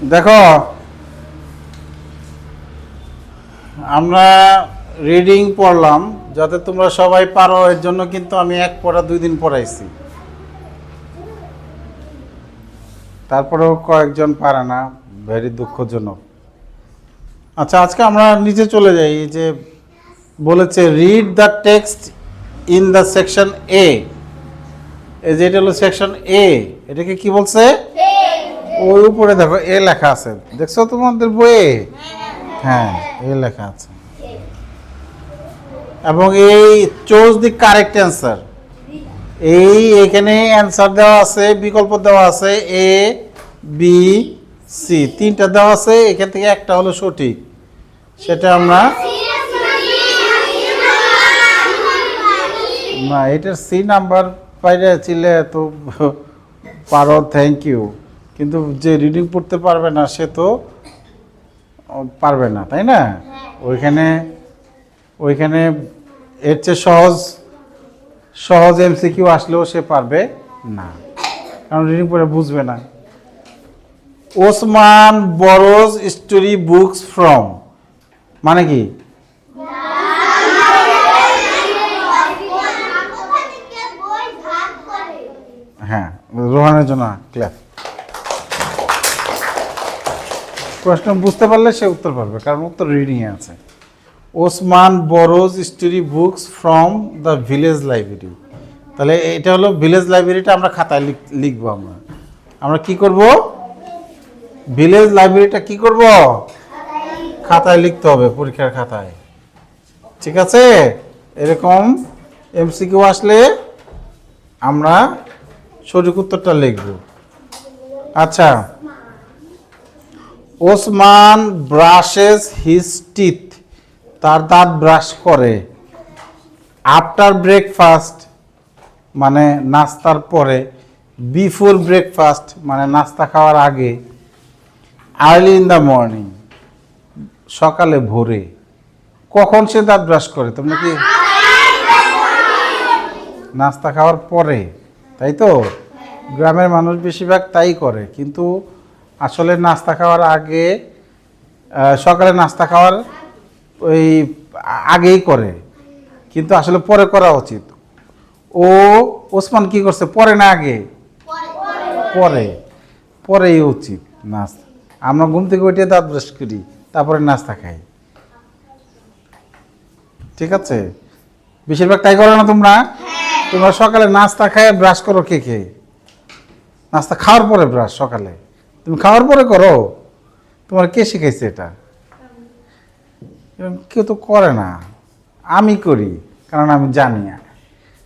দেখো, আমরা রিডিং পড়লাম, যাতে তোমরা সবাই পারো, এর জন্য কিন্তু আমি এক পড়া দুই দিন পড়াইছি। তারপরেও কয়েকজন পারে না ভেরি দুঃখজনক। আচ্ছা আজকে আমরা নিচে চলে যাই যে বলেছে read the text in the section A এই যে এটা হলো সেকশন এ এটাকে কি বলছে? ওই উপরে দেখো, এ লেখা আছে। দেখছ তোমাদের বইয়ে? হ্যাঁ এ লেখা আছে। এবং এই চোজ দি কারেক্ট অ্যান্সার এই এখানে অ্যান্সার দেওয়া আছে, বিকল্প দেওয়া আছে এ বি সি তিনটা দেওয়া আছে, এখান থেকে একটা হলো সঠিক। সেটা আমরা না, এটার সি নাম্বার পাইলে ছিলে তো পারো থ্যাংক ইউ কিন্তু যে রিডিং পড়তে পারবে না সে তো পারবে না তাই না? ওইখানে ওইখানে এর চেয়ে সহজ সহজ এমসিকিউ আসলেও সে পারবে না। কারণ রিডিং পড়ে বুঝবে না। Osman borrows story books from মানে কি? হ্যাঁ। রোহানের জন্য ক্ল্যাপ প্রশ্ন বুঝতে পারলে সে উত্তর পারবে, কারণ উত্তর রিডিংয়ে আছে। Osman borrows story books from the village library তাহলে এটা হলো ভিলেজ লাইব্রেরিটা আমরা খাতায় লিখ- লিখব আমরা। আমরা কি করব? ভিলেজ লাইব্রেরিটা কি করব? খাতায় লিখতে হবে, পরীক্ষার খাতায়। ঠিক আছে? এরকম এমসিকিউ আসলে আমরা সঠিক উত্তরটা লিখব। আচ্ছা। ওসমান ব্রাশেস হিজ টিথ তার দাঁত ব্রাশ করে। আফটার ব্রেকফাস্ট মানে নাস্তার পরে বিফোর ব্রেকফাস্ট মানে নাস্তা খাওয়ার আগে আর্লি ইন দ্য মর্নিং সকালে ভোরে, কখন সে দাঁত ব্রাশ করে? তোমরা কি নাস্তা খাওয়ার পরে? তাই তো? গ্রামের মানুষ বেশিরভাগ তাই করে, কিন্তু আসলে নাস্তা খাওয়ার আগে সকালে নাস্তা খাওয়ার ওই আগেই করে। কিন্তু আসলে পরে করা উচিত। ও ওসমান কি করছে? পরে না আগে? পরে। পরেই উচিত নাস্তা। আমরা ঘুম থেকে উঠে দাঁত ব্রাশ করি, তারপরে নাস্তা খাই। ঠিক আছে? বেশিরভাগ তাই করো না তোমরা? তোমরা সকালে নাস্তা খায়, ব্রাশ করো কে কে? নাস্তা খাওয়ার পরে ব্রাশ সকালে। তুমি খাওয়ার পরে করো। তোমার কে শিখাইছে এটা? কেউ তো করে না। আমি করি কারণ আমি জানি। না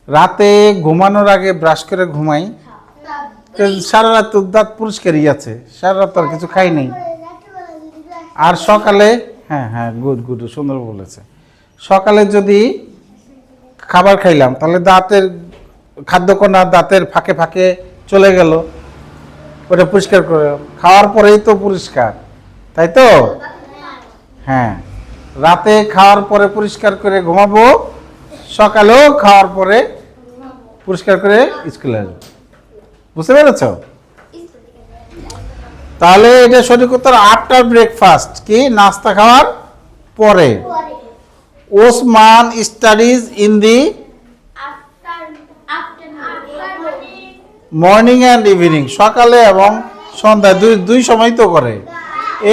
রাতে ঘুমানোর আগে ব্রাশ করে ঘুমাই। সারা রাত তো দাঁত পরিষ্কারই আছে। সারা রাত আর কিছু খাই নেই। আর সকালে হ্যাঁ হ্যাঁ গুড গুড সুন্দর বলেছে। সকালে যদি খাবার খাইলাম তাহলে দাঁতের খাদ্যকণা দাঁতের ফাঁকে ফাঁকে চলে গেল। ওটা পরিষ্কার করে খাওয়ার পরেই তো পরিষ্কার তাই তো? হ্যাঁ রাতে খাওয়ার পরে পরিষ্কার করে ঘুমাবো সকালেও খাওয়ার পরে পরিষ্কার করে স্কুলে আসব। বুঝতে পেরেছ? তাহলে এটা সঠিক উত্তর আফটার ব্রেকফাস্ট কি? নাস্তা খাওয়ার পরে। Osman studies in the morning and evening সকালে এবং সন্ধ্যায় দুই দুই সময় তো করে।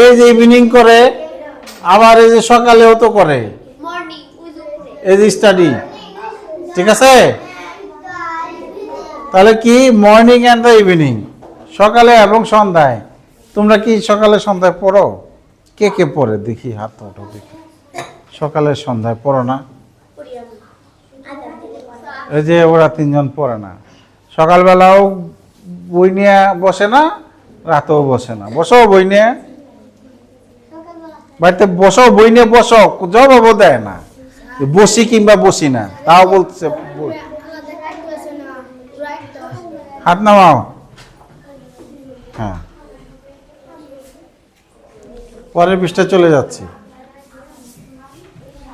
এই যে ইভিনিং করে আবার এই যে সকালেও তো করে। এই যে স্টাডি ঠিক আছে? তাহলে কি? মর্নিং অ্যান্ড দ্য ইভিনিং সকালে এবং সন্ধ্যায়। তোমরা কি সকালে সন্ধ্যায় পড়ো? কে কে পড়ে? দেখি হাত ওঠো দেখি। সকালে সন্ধ্যায় পড়ো না। এই যে ওরা তিনজন পড়ে না। সকালবেলাও বই নিয়ে বসে না, রাতেও বসে না। বসো বই নিয়ে। বাড়িতে বসো, বই নিয়ে বসো, জবাবও দেয় না। বসি কিংবা বসি না, তাও বলছে। হাত নামাও। হ্যাঁ। পরের পৃষ্ঠা চলে যাচ্ছি।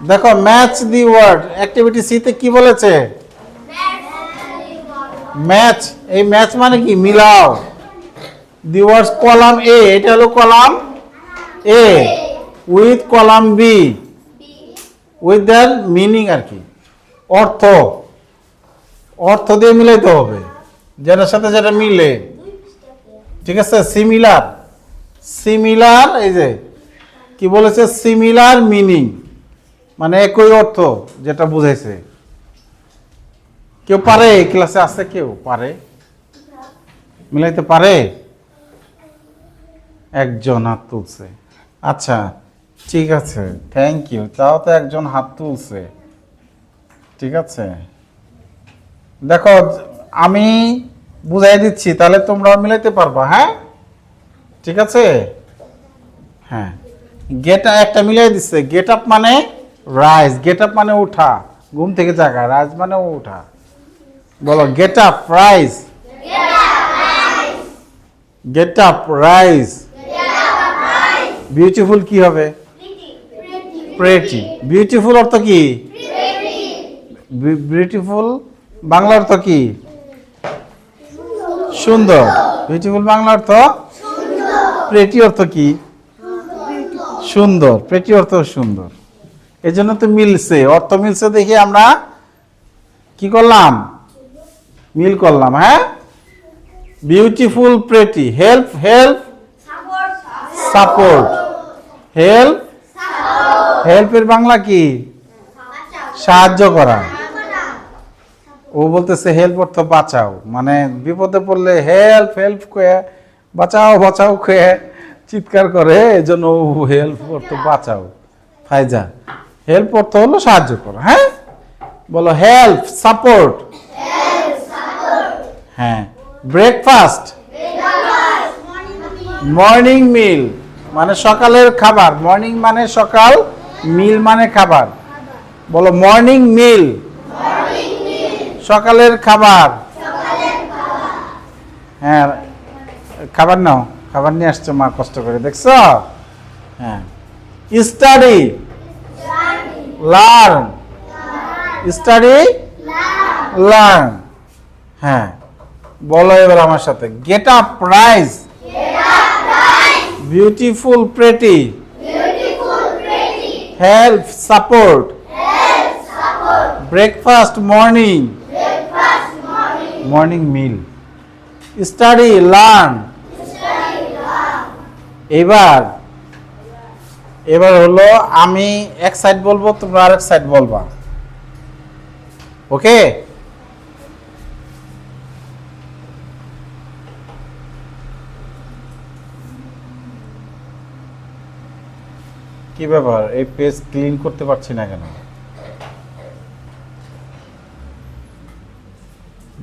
দেখো ম্যাচ দি ওয়ার্ড অ্যাক্টিভিটি সিতে কি বলেছে? ম্যাচ, এই ম্যাচ মানে কি? মিলাও। দি কলাম এ এটা হলো column A with column B with their meaning আর কি? অর্থ। অর্থ দিয়ে মিলাইতে হবে। যেটার সাথে যেটা মিলে। ঠিক আছে? সিমিলার সিমিলার এই যে, কি বলেছে? সিমিলার মিনিং মানে একই অর্থ যেটা বুঝাইছে। কেউ পারে? ক্লাসে আছে কেউ? পারে? মিলাইতে পারে? একজন হাত তুলছে। আচ্ছা ঠিক আছে। থ্যাংক ইউ তাও তো একজন হাত তুলছে। ঠিক আছে। দেখো, আমি বুঝাই দিচ্ছি, তাহলে তোমরা মিলাইতে পারবা হ্যাঁ? ঠিক আছে? হ্যাঁ। গেট একটা মিলাই দিচ্ছে গেট আপ মানে রাইজ গেট আপ মানে উঠা। ঘুম থেকে জাগা। রাইজ মানে উঠা। বলো get up rise get up rise beautiful কি হবে? প্রেটি বিউটিফুল অর্থ কি? বিউটিফুল বাংলা অর্থ কি? সুন্দর বিউটিফুল বাংলা অর্থ? প্রেটি অর্থ কি? সুন্দর প্রেটি অর্থ সুন্দর। এই জন্য তো মিলছে। অর্থ মিলছে দেখে আমরা কি করলাম? মিল করলাম হ্যাঁ? Beautiful pretty help help support help হেল্পের Bangla কি? সাহায্য করা। ও বলতেছে হেল্প অর্থ বাঁচাও। মানে বিপদে পড়লে হেল্প হেল্প কয়ে বাঁচাও বাঁচাও কয়ে চিৎকার করে। এজন্য ও হেল্প অর্থ বাঁচাও। ফাইজা হেল্প অর্থ হলো সাহায্য করা। হ্যাঁ? বলো হেল্প সাপোর্ট হ্যাঁ। ব্রেকফাস্ট মর্নিং মিল মানে সকালের খাবার। মর্নিং মানে সকাল মিল মানে খাবার। বলো মর্নিং মিল সকালের খাবার। হ্যাঁ খাবার নাও। খাবার নিয়ে আসছো মা, কষ্ট করে, দেখছ? হ্যাঁ। স্টাডি লার্ন স্টাডি লার্ন হ্যাঁ। বলো এবার আমার সাথে। Get up rise beautiful pretty help support breakfast morning morning meal study learn এবার এবার হলো আমি এক সাইড বলব, তোমরা আরেক সাইড বলবা। ওকে কি ব্যাপার? এই পেজ ক্লিন করতে পারছি না কেন?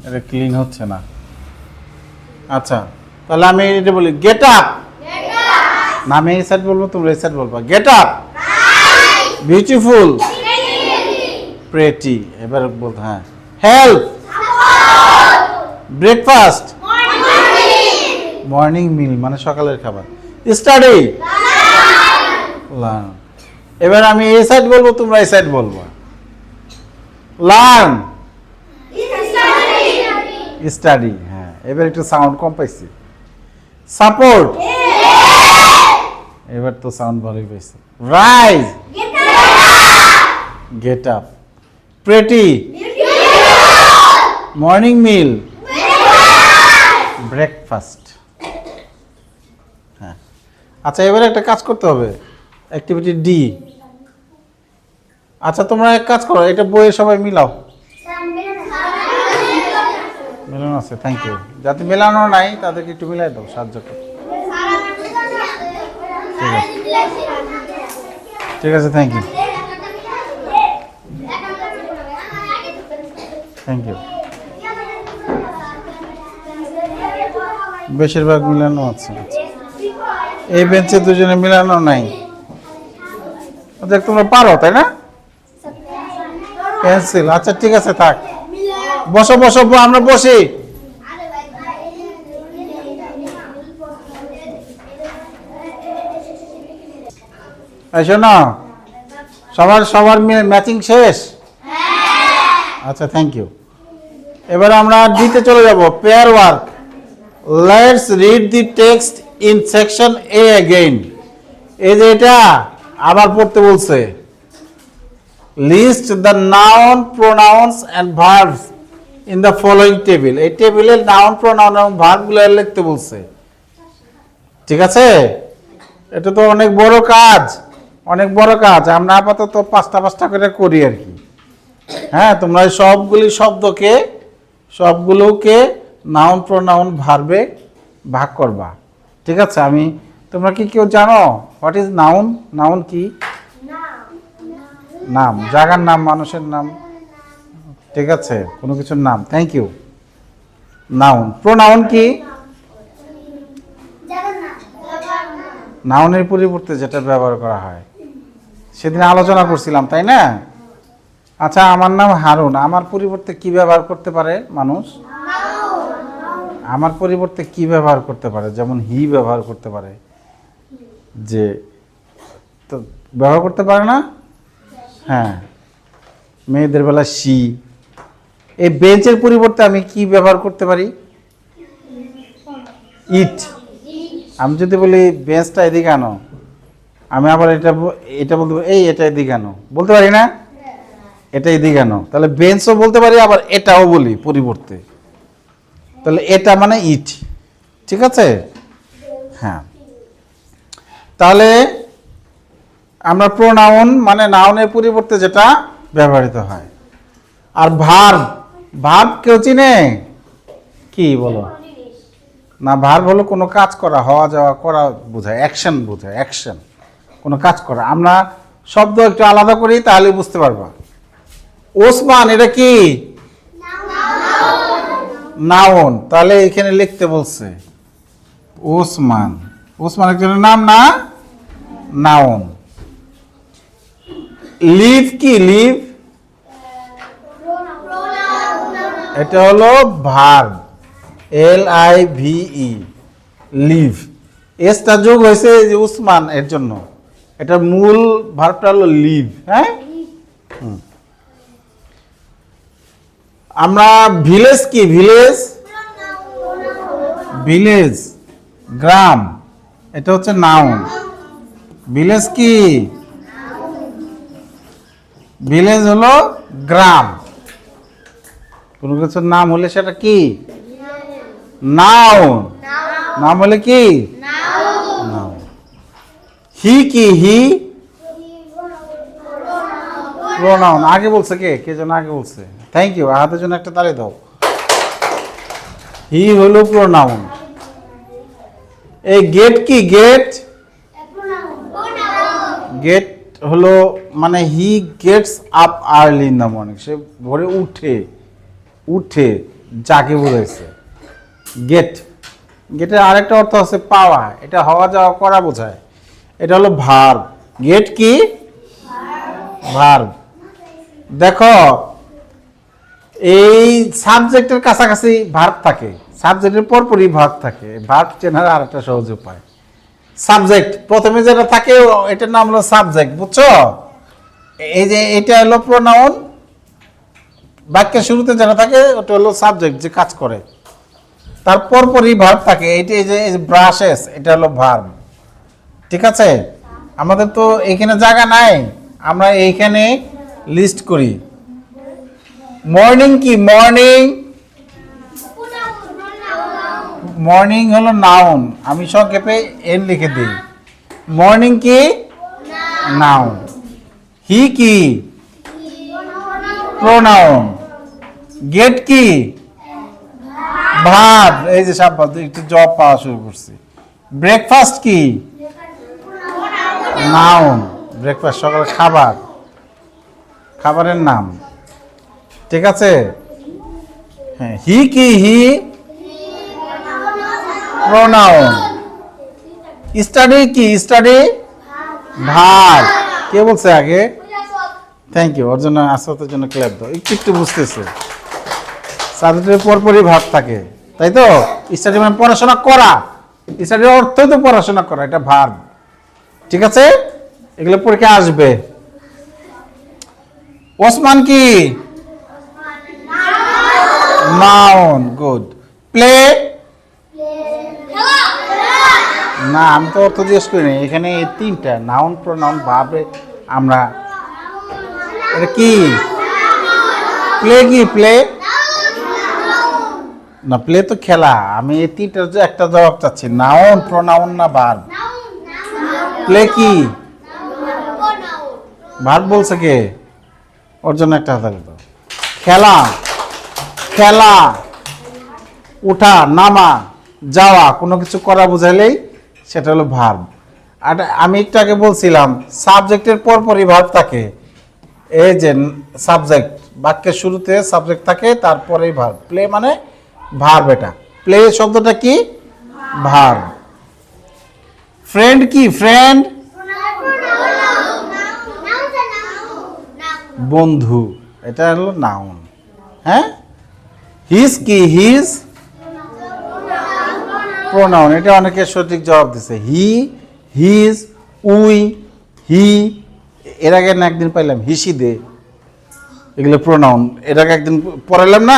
এটা ক্লিন হচ্ছে না। আচ্ছা তাহলে আমি এটা বলি গেট আপ না আমি এই সাইড বলব তোমরা এই সাইড বলবা গেট আপ বিউটিফুল প্রেটি এবার বলতে হ্যাঁ। হেল্প ব্রেকফাস্ট মর্নিং মিল মানে সকালের খাবার। স্টাডি লার্ন এবার আমি এই সাইড বলব তোমরা এই সাইড বলব। লার্ন স্টাডি হ্যাঁ। এবার একটু সাউন্ড কম পাইছি। সাপোর্ট এবার তো সাউন্ড ভালোই পাইছি। Rise get up pretty morning meal breakfast হ্যাঁ। আচ্ছা এবারে একটা কাজ করতে হবে। অ্যাক্টিভিটি ডি আচ্ছা তোমরা এক কাজ করো, এটা বইয়ে সবাই মিলাও। মেলানো আছে থ্যাংক ইউ যাতে মেলানো নাই, তাদেরকে একটু মিলাই দাও, সাহায্য করো। ঠিক আছে। থ্যাংক ইউ থ্যাংক ইউ বেশিরভাগ মিলানো আছে। এই বেঞ্চে দুজনে মিলানো নাই। দেখ, তোমরা পারো, তাই না? পেন্সিল আচ্ছা ঠিক আছে, থাক। বসো বসো আমরা বসি। শোনো, সবার সবার ম্যাচিং শেষ? আচ্ছা থ্যাংক ইউ এবার আমরা দিতে চলে যাব pair work let's read the text in section A again এই যে এটা আবার পড়তে বলছে list the noun pronouns and verbs in the following table এই টেবিলে নাউন প্রোনাউন এবং ভার্বগুলো লিখতে বলছে। ঠিক আছে? এটা তো অনেক বড় কাজ, অনেক বড় কাজ। আমরা আপাতত পাঁচটা পাঁচটা করে করি আর কি। হ্যাঁ তোমরা সবগুলি শব্দকে, সবগুলোকে নাউন প্রোনাউন ভার্বে ভাগ করবা। ঠিক আছে? আমি, তোমরা কি কেউ জানো? হোয়াট ইজ নাউন নাউন কি? নাম। জাগার নাম মানুষের নাম। ঠিক আছে কোনো কিছুর নাম। থ্যাংক ইউ নাউন প্রোনাউন কি? নাউনের পরিবর্তে যেটা ব্যবহার করা হয়। সেদিন আলোচনা করছিলাম তাই না? আচ্ছা আমার নাম হারুন। আমার পরিবর্তে কি ব্যবহার করতে পারে মানুষ? আমার পরিবর্তে কি ব্যবহার করতে পারে? যেমন হি ব্যবহার করতে পারে। যে, তো ব্যবহার করতে পারে না? হ্যাঁ। মেয়েদের বেলা সি এই বেঞ্চের পরিবর্তে আমি কি ব্যবহার করতে পারি? ইট। আমি যদি বলি, বেঞ্চটা এদিকে আনো। আমি আবার এটা এটা বলতে এই, এটা এদিকে আনো। বলতে পারি না? এটা এদিকে আনো। তাহলে বেঞ্চও বলতে পারি, আবার এটাও বলি পরিবর্তে। তাহলে এটা মানে ইট। ঠিক আছে? হ্যাঁ। তাহলে আমরা প্রোনাউন মানে নাউনের পরিবর্তে যেটা ব্যবহৃত হয়। আর ভার্ব ভার্ব কেউ চিনে? কি বলো? না ভার্ব হলো কোনো কাজ করা হওয়া যাওয়া করা বোঝায় অ্যাকশন বোঝায় অ্যাকশন কোনো কাজ করা। আমরা শব্দ একটু আলাদা করি তাহলে বুঝতে পারবা। ওসমান এটা কি? নাউন তাহলে এখানে লিখতে বলছে ওসমান। ওসমান নাম না? নাউন লিভ কি? লিভ? এটা হলো verb L I V E. Live. এসটা যোগ হয়েছে যে উসমান এর জন্য। এটার মূল ভার্বটা হলো লিভ হ্যাঁ? আমরা ভিলেজ কি? ভিলেজ? ভিলেজ। গ্রাম। এটা হচ্ছে নাউন। ভিলেজ কি? ভিলেজ হলো গ্রাম। কোনো কিছুর নাম হলে সেটা কি? নাউন। নাম হলে কি? নাউন। হি কি? হি? প্রোনাউন। আগে বলছে কে? কে যেন আগে বলছে? থ্যাংক ইউ হাতের জন্য একটা তালি দাও। হি হলো প্রোনাউন। এই গেট কি? গেট গেট হলো মানে he gets up early in the morning সে ভোরে উঠে উঠে যাকে বোঝাইছে গেট গেটের আরেকটা অর্থ আছে পাওয়া। এটা হওয়া যাওয়া করা বোঝায়। এটা হলো ভার্ব গেট কি? ভার্ব দেখো, এই সাবজেক্টের কাছাকাছি ভার্ব থাকে। সাবজেক্টের পরপরই ভার্ব থাকে। ভার্ব চেনার আর একটা সহজ উপায়। সাবজেক্ট, প্রথমে যেটা থাকে এটার নাম হলো সাবজেক্ট, বুঝছ? এই যে এটা হলো প্রোনাউন বাক্যের শুরুতে যেটা থাকে, ওটা হলো সাবজেক্ট যে কাজ করে। তার পরপরই ভার্ব থাকে, এইটা এই যে ব্রাশেস এটা হলো ভার্ব ঠিক আছে? আমাদের তো এখানে জায়গা নাই। আমরা এইখানে লিস্ট করি। মর্নিং কি? মর্নিং মর্নিং হলো নাউন আমি সংক্ষেপে এন লিখে দিই। মর্নিং কি? নাউন হি কি? প্রোনাউন গেট কি? ভাত এই যে সাব্বাস একটু জব পাওয়া শুরু করছি। ব্রেকফাস্ট কি? নাউন ব্রেকফাস্ট সকালে খাবার। খাবারের নাম। ঠিক আছে? হ্যাঁ হি কি হি প্রোনাউন স্টাডি কি? স্টাডি ভাত। কে বলছে আগে? থ্যাংক ইউ ওর জন্য আসাতের জন্য ক্ল্যাপ দাও। একটু একটু বুঝতেছে। সাবজেক্টের পরপরই ভাব থাকে। তাই তো? স্টাডি মানে পড়াশোনা করা। স্টাডির অর্থ তো পড়াশোনা করা। এটা ভাব ঠিক আছে? এগুলো পরীক্ষা আসবে। ওসমান কি? নাউন গুড প্লে না, আমি তো অর্থ জিজ্ঞেস করি নাই। এখানে এই তিনটা নাউন প্রনাউন ভাবে আমরা এটা কি? প্লে কি? প্লে না প্লে তো খেলা। আমি এই তিনটার যে একটা জবাব চাচ্ছি। নাউন প্রনাউন না ভার্ব? প্লে কি? ভার্ব বলছে কে? ওর জন্য একটা হাতালি দাও। খেলা। খেলা। উঠা, নামা, যাওয়া, কোনো কিছু করা বোঝাইলেই সেটা হলো ভার্ব আর আমি একটু আগে বলছিলাম সাবজেক্টের পরপরই ভার্ব থাকে। এই যে সাবজেক্ট বাক্যের শুরুতে সাবজেক্ট থাকে, তারপরেই ভার্ব প্লে মানে ভার্ব এটা। প্লে শব্দটা কি? ভার্ব ফ্রেন্ড কি? ফ্রেন্ড বন্ধু। এটা হলো নাউন হ্যাঁ? হিজ কি? হিজ প্রোনাউন এটা অনেকে সঠিক জবাব দিছে। হি, হিজ, উই, হি, এর আগে না একদিন পাইলাম হিসি দে। এগুলো প্রোনাউন এর আগে একদিন পড়াইলাম না?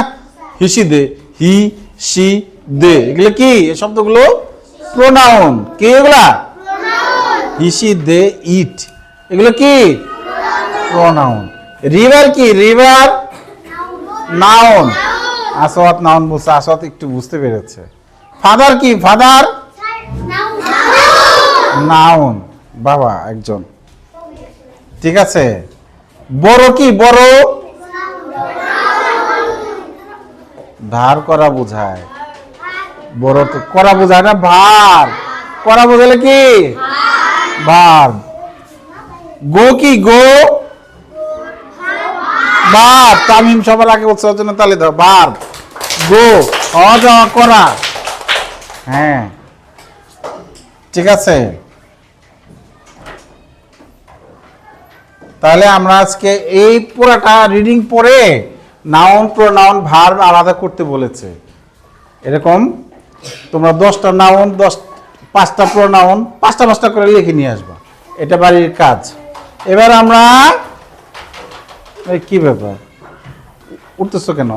He she they, he, she, they. এগুলো কি? এই শব্দগুলো? প্রোনাউন কি এগুলা? হিসি দে, ইট। এগুলো কি? প্রোনাউন রিভার কি? রিভার? নাউন। আসওয়াত নাউন বলছে, আসওয়াত একটু বুঝতে পেরেছে। ফাদার কি? ফাদার নাউন বাবা, একজন। ঠিক আছে? বড় কি? বড়? ধার করা বোঝায়। বড় তো করা বোঝায় না, ভার। করা বোঝালে কি? ভার। গো কি? গো? বার তামিম সবার আগে বলছে জন্য তালে দাও। বার গো। অ করা হ্যাঁ। ঠিক আছে? তাহলে আমরা আজকে এই পুরাটা রিডিং পড়ে নাউন প্রোনাউন ভার্ব আলাদা করতে বলেছে। এরকম? তোমরা দশটা নাউন দশ, পাঁচটা প্রোনাউন পাঁচটা পাঁচটা করে লিখে নিয়ে আসবা। এটা বাড়ির কাজ। এবার আমরা কি ব্যাপার? উঠতেছো কেন?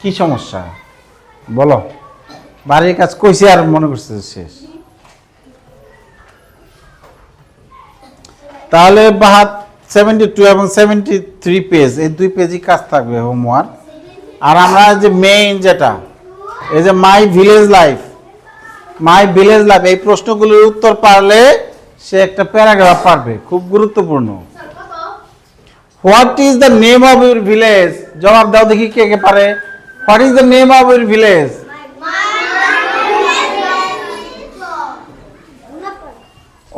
কি সমস্যা? বলো। বাড়ির কাজ কইছে আর মনে করছে শেষ। তাহলে বাহাত সেভেন্টি টু এবং সেভেন্টি থ্রি পেজ এই দুই পেজই কাজ থাকবে হোমওয়ার্ক আর আমরা যে মেইন যেটা, এই যে my village life my village life এই প্রশ্নগুলোর উত্তর পারলে সে একটা প্যারাগ্রাফ পারবে, খুব গুরুত্বপূর্ণ। What is the name of your village জবাব দাও দেখি কে কে পারে। What is the name of your village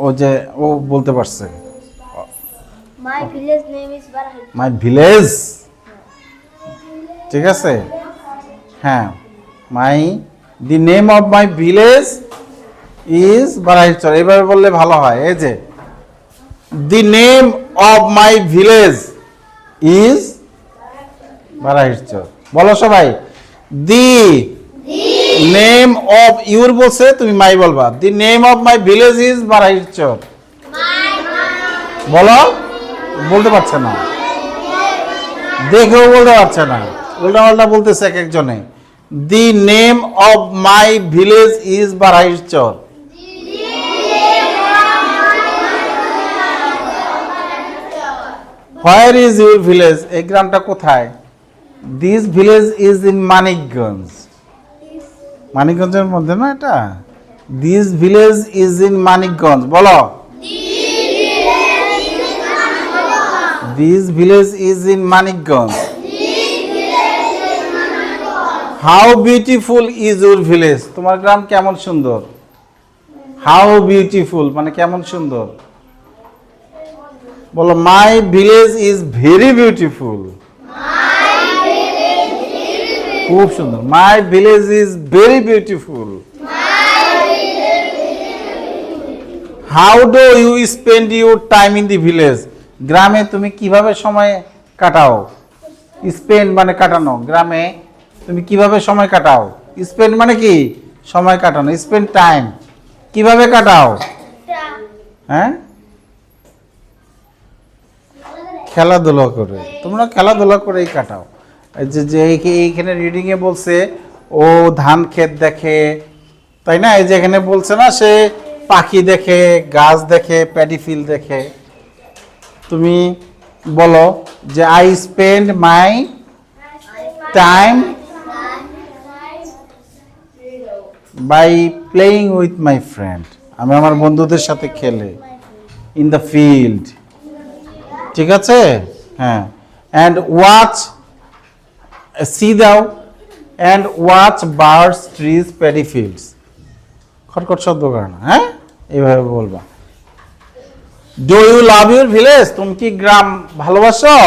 ও যে ও বলতে পারছে. মাই ভিলেজ ঠিক আছে? হ্যাঁ। My the name of my village is Barahichar এভাবে বললে ভালো হয়। এই যে the name of my village is Barahichar বলো সবাই। দি নেম অফ ইউর বলছে, তুমি মাই বলবা। The name of my village is Barahichar বলো, বলতে পারছে না। দেখেও বলতে পারছে না। উল্টা পাল্টা বলতেছে এক একজনে। The name of my village is Baraichar where is your village এই গ্রামটা কোথায়? This village is in Manikganj মানিকগঞ্জের মধ্যে না এটা? This village is in Manikganj বলো। This village is in Manikganj how beautiful is your village তোমার গ্রাম কেমন সুন্দর? হাউ বিউটিফুল মানে কেমন সুন্দর? বলো my village is very beautiful খুব সুন্দর। My village is very beautiful how do you spend your time in the village গ্রামে তুমি কীভাবে সময় কাটাও? স্পেন্ড মানে কাটানো। গ্রামে তুমি কীভাবে সময় কাটাও? স্পেন্ড মানে কি? সময় কাটানো। স্পেন্ড টাইম কীভাবে কাটাও? হ্যাঁ? খেলাধুলা করে। তোমরা খেলাধুলা করেই কাটাও। যে যে এই- এইখানে রিডিংয়ে বলছে, ও ধান ক্ষেত দেখে। তাই না? এই যে এখানে বলছে না, সে পাখি দেখে, গাছ দেখে প্যাডিফিল দেখে। তুমি বলো যে I spend my time by playing with my friend আমি আমার বন্ধুদের সাথে খেলে ইন দ্য ফিল্ড ঠিক আছে? হ্যাঁ। অ্যান্ড ওয়াচ সি দাও and watch birds trees paddy fields খটখট শব্দ করে না হ্যাঁ? এইভাবে বলবা। Do you love your village তুমি কি গ্রাম ভালোবাসো?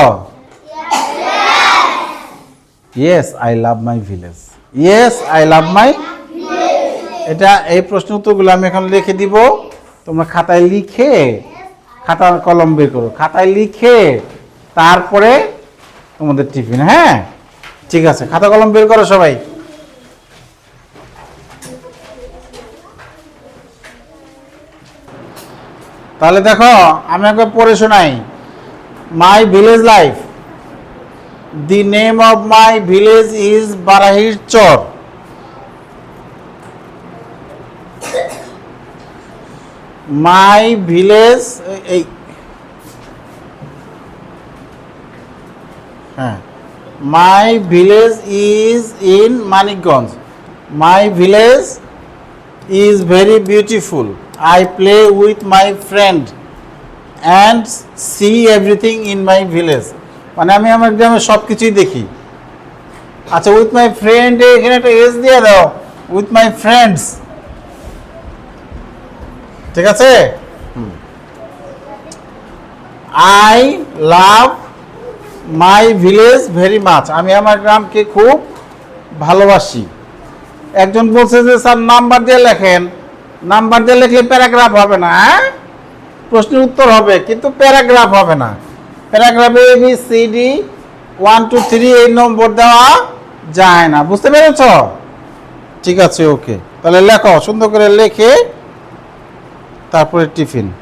Yes I love my village yes I love my এটা এই প্রশ্ন উত্তরগুলো আমি এখন লিখে দিব। তোমরা খাতায় লিখে খাতার কলম বের করো। খাতায় লিখে, তারপরে তোমাদের টিফিন হ্যাঁ? ঠিক আছে, খাতা কলম বের করো সবাই। তাহলে দেখো, আমি একবার পড়ে শোনাই। My village life the name of my village is Barahir Char my village এই হ্যাঁ। My village is in Manikganj my village is very beautiful I play with my friend and see everything in my village মানে আমি আমার গ্রামে সব কিছুই দেখি। আচ্ছা উইথ মাই ফ্রেন্ড এখানে একটা এজ দিয়ে দাও। উইথ মাই ফ্রেন্ডস ঠিক আছে? I love my village very much আমি আমার গ্রামকে খুব ভালোবাসি। একজন বলছে যে, স্যার, নাম্বার দিয়ে লেখেন। নাম্বার দিয়ে লিখলে প্যারাগ্রাফ হবে না হ্যাঁ? প্রশ্নের উত্তর হবে, কিন্তু প্যারাগ্রাফ হবে না। প্যারাগ্রাফে A, B, C, D, one, two, three, এই নম্বর দেওয়া যায় না। বুঝতে পেরেছ? ঠিক আছে, ওকে। তাহলে লেখো, সুন্দর করে লেখে, তারপরে টিফিন।